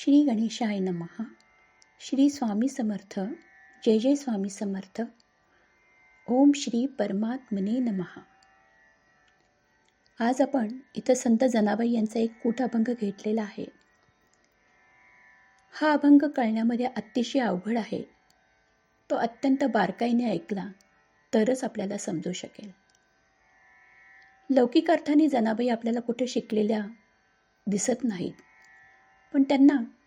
श्री गणेशाय नमहा श्री स्वामी समर्थ. जय जय स्वामी समर्थ. ओम श्री परमात्मने नमहा आज आपण इथं संत जनाबाई यांचा एक कूट अभंग घेतलेला आहे. हा अभंग कळण्यामध्ये अतिशय अवघड आहे. तो अत्यंत बारकाईने ऐकला तरच आपल्याला समजू शकेल. लौकिक अर्थाने जनाबाई आपल्याला कुठे शिकलेल्या दिसत नाहीत. पण त्यांना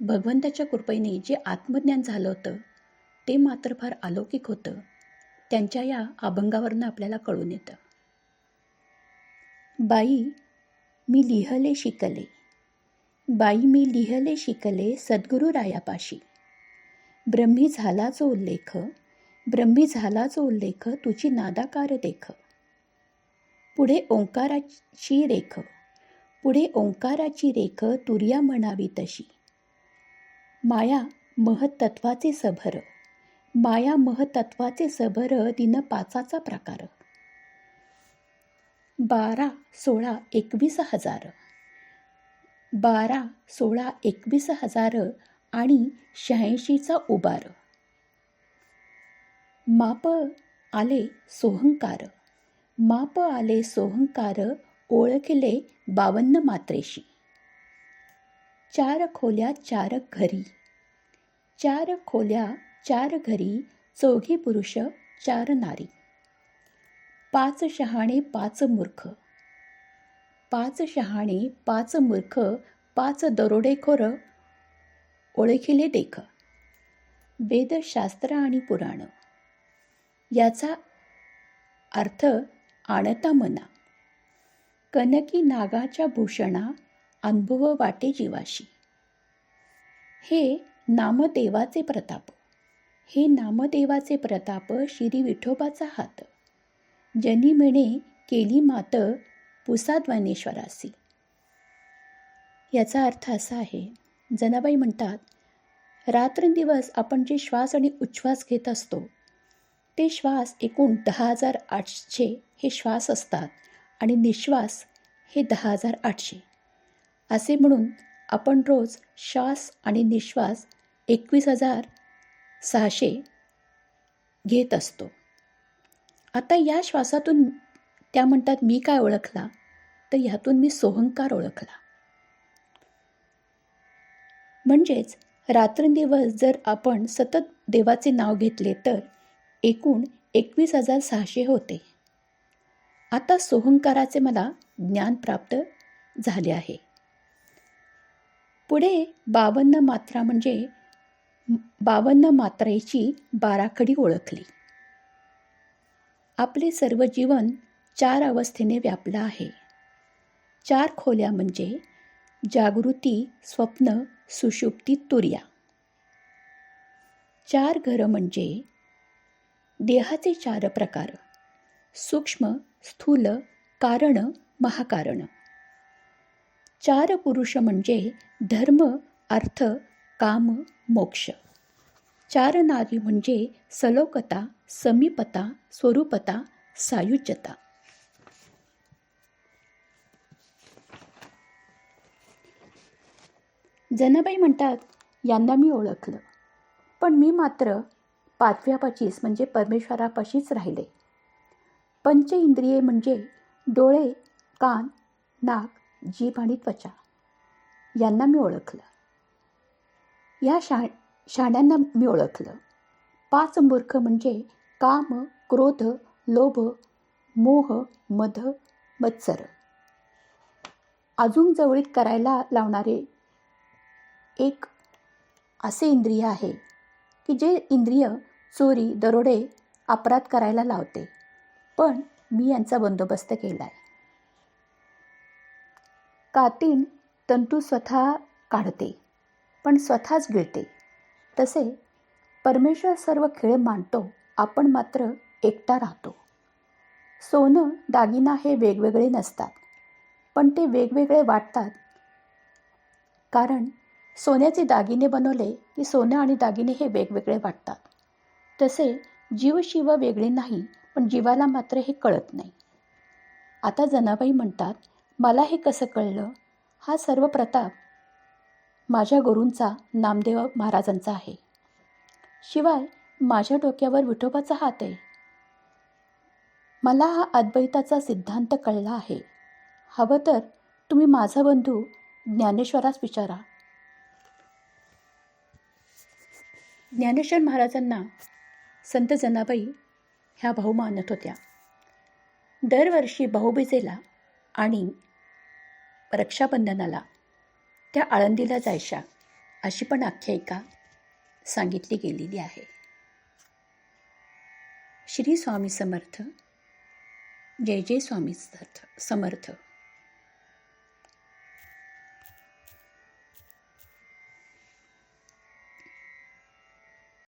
भगवंताच्या कृपेने जे आत्मज्ञान झालं होतं ते मात्र फार अलौकिक होतं. त्यांच्या या अभंगावरनं आपल्याला कळून येतं. बाई मी लिहले शिकले. बाई मी लिहले शिकले सद्गुरू रायापाशी. ब्रह्मी झाला जो उल्लेख ब्रह्मी झाला जो उल्लेख तुझी नादाकार देख. पुढे ओंकाराची रेख पुढे ओंकाराची रेख तुर्या म्हणावी तशी. माया महत्त्वाचे सभर. माया महत्त्वाचे सभर दिन पाचाचा प्रकार. बारा सोळा एकवीस हजार. बारा सोळा एकवीस हजार आणि शहाऐंशीचा उबार. माप आले सोहंकार. माप आले सोहंकार ओळखले बावन्न मात्रेशी. चार खोल्या चार घरी. चार खोल्या चार घरी चौघी पुरुष चार नारी. पाच शहाणे पाच मूर्ख. पाच शहाणे पाच मूर्ख पाच दरोडेखोर ओळखिले देख वेदशास्त्र आणि पुराण. याचा अर्थ आणता मना. कनकी नागाच्या भूषणा अनुभव वाटे जीवाशी. हे नामदेवाचे प्रताप. हे नामदेवाचे प्रताप श्री विठोबाचा हात. जनी म्हणे केली मात पुसाद्वानेश्वरासी याचा अर्थ असा आहे जनाबाई म्हणतात रात्रंदिवस आपण जे श्वास आणि उच्छ्वास घेत असतो ते श्वास एकूण दहा हजार आठशे हे श्वास असतात आणि निश्वास हे दहा हजार आठशे. असे म्हणून आपण रोज श्वास आणि निश्वास एकवीस हजार सहाशे घेत असतो. आता या श्वासातून त्या म्हणतात मी काय ओळखला? तर ह्यातून मी सोहंकार ओळखला. म्हणजेच रात्रंदिवस जर आपण सतत देवाचे नाव घेतले तर एकूण एकवीस हजार सहाशे होते. आता सोहंकाराचे मला ज्ञान प्राप्त झाले आहे. पुढे बावन्न मात्रा म्हणजे बावन्न मात्रेची बाराखडी ओळखली. आपले सर्व जीवन चार अवस्थेने व्यापलं आहे. चार खोल्या म्हणजे जागृती स्वप्न सुषुप्ती तुर्या. चार घरं म्हणजे देहाचे चार प्रकार सूक्ष्म स्थूल कारण महाकारण. चार पुरुष म्हणजे धर्म अर्थ काम मोक्ष. चार नारी म्हणजे सलोकता समीपता स्वरूपता सायुज्यता. जनाबाई म्हणतात यांना मी ओळखलं. पण मी मात्र पाचव्यापाचीच म्हणजे परमेश्वरापाशीच राहिले. पंच इंद्रिये म्हणजे डोळे कान नाक जीभ आणि त्वचा. यांना मी ओळखलं. या शा शाण्यांना मी ओळखलं. पाच मूर्ख म्हणजे काम क्रोध लोभ मोह मध मत्सर. अजून जवळीत करायला लावणारे एक असे इंद्रिय आहे की जे इंद्रिय चोरी दरोडे अपराध करायला लावते. पण मी यांचा बंदोबस्त केला आहे कातीन तंतू स्वतः काढते. पण स्वतःच गिळते. तसे परमेश्वर सर्व खेळ मांडतो आपण मात्र एकटा राहतो. सोनं दागिना हे वेगवेगळे नसतात पण ते वेगवेगळे वाटतात. कारण सोन्याचे दागिने बनवले की सोनं आणि दागिने हे वेगवेगळे वाटतात. तसे जीवशिव वेगळे नाही पण जीवाला मात्र हे कळत नाही. आता जनाबाई म्हणतात मला हे कसं कळलं? हा सर्व प्रताप माझ्या गुरूंचा नामदेव महाराजांचा आहे. शिवाय माझ्या डोक्यावर विठोबाचा हात आहे. मला हा अद्वैताचा सिद्धांत कळला आहे. हवं तर तुम्ही माझा बंधू ज्ञानेश्वरास विचारा. ज्ञानेश्वर महाराजांना संत जनाबाई ह्या भाऊ मानत होत्या. दरवर्षी भाऊबीजेला आणि रक्षाबंधनाला त्या आळंदीला जायच्या अशी पण आख्यायिका सांगितली गेलेली आहे. श्री स्वामी समर्थ जय जय स्वामी समर्थ समर्थ.